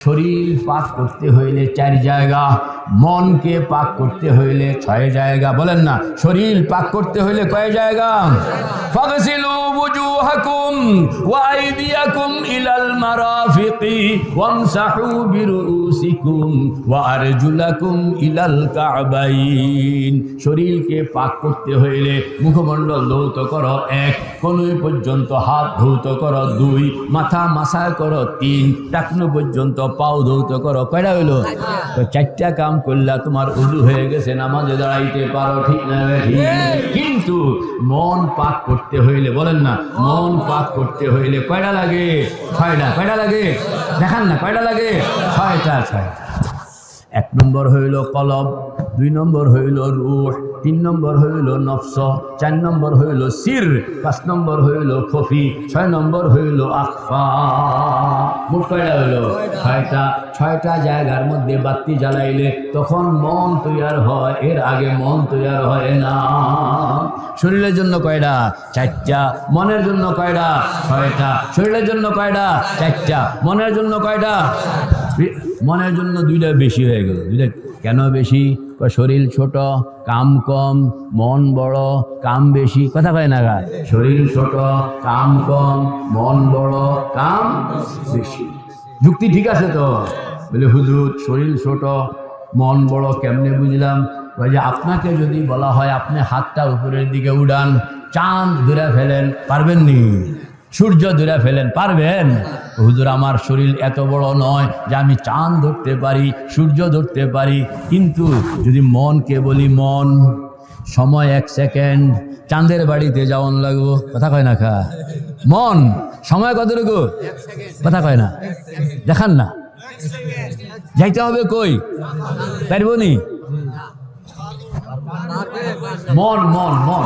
শরীর পাক করতে হইলে চার জায়গা, মনকে পাক করতে হইলে ছয় জায়গা। বলেন না, শরীর পাক করতে হইলে কয় জায়গা? ওয়া আইদিয়াকুম ইলাল মারাফিকি ওয়ামসাহু বিরুসিকুম ওয়া আরজুলাকুম ইলাল কাবাইন শরীরকে পাক করতে হইলে মুখমণ্ডল ধৌত করো এক, কনুই পর্যন্ত হাত ধৌত করো দুই, মাথা মাসায় করো তিন, টাকনু পর্যন্ত পাও ধৌত করো। কয়টা হইল? চারটা কাম করলা, তোমার উজু হয়ে গেছে, নামাজে দাঁড়াইতে পারো, ঠিক না ঠিক। কিন্তু মন পাক করতে হইলে, বলেন না, মন পাক করতে হইলে কয়টা লাগে? ছয়টা। কয়টা লাগে? দেখান না, কয়টা লাগে? ছয়টা ছয়টা। এক নম্বর হইল কলব। দুই নম্বর হইল রুহ, তিন নম্বর হইল নফস, চার নম্বর হইল সির, পাঁচ নম্বর হইল খফি, ছয় নম্বর হইল আকফা হইল? ছয়টা। ছয়টা জায়গার মধ্যে বাতি জ্বালাইলে তখন মন তৈয়ার হয়, এর আগে মন তৈয়ার হয় না। শরীরের জন্য কয়টা? চারটা। মনের জন্য কয়টা? ছয়টা। শরীরের জন্য কয়টা? চারটা। মনের জন্য কয়টা? মনের জন্য দুইটা বেশি হয়ে গেল। দুইটা কেন বেশি? শরীর ছোট, কাম কম, মন বড়, কাম বেশি। কথা কয় না গা? শরীর ছোট, কাম কম, মন বড়, কাম বেশি। যুক্তি ঠিক আছে তো? বলে, হুজুর, শরীর ছোট, মন বড় কেমনে বুঝলাম? যে আপনাকে যদি বলা হয়, আপনি হাতটা উপরের দিকে উড়ান, চাঁদ ধরে ফেলেন, পারবেন নি? সূর্য ধরে ফেলেন, পারবেন? হুজুর, আমার শরীর এত বড় নয় যে আমি চাঁদ ধরতে পারি, সূর্য ধরতে পারি। কিন্তু যদি মনকে বলি, মন, সময় এক সেকেন্ড, চাঁদের বাড়িতে যাওয়ান লাগবো। কথা কয় না খা? মন, সময় কতটুকু? কথা কয় না। দেখান না। যাইতে হবে কই? পারব নি? মন মন মন।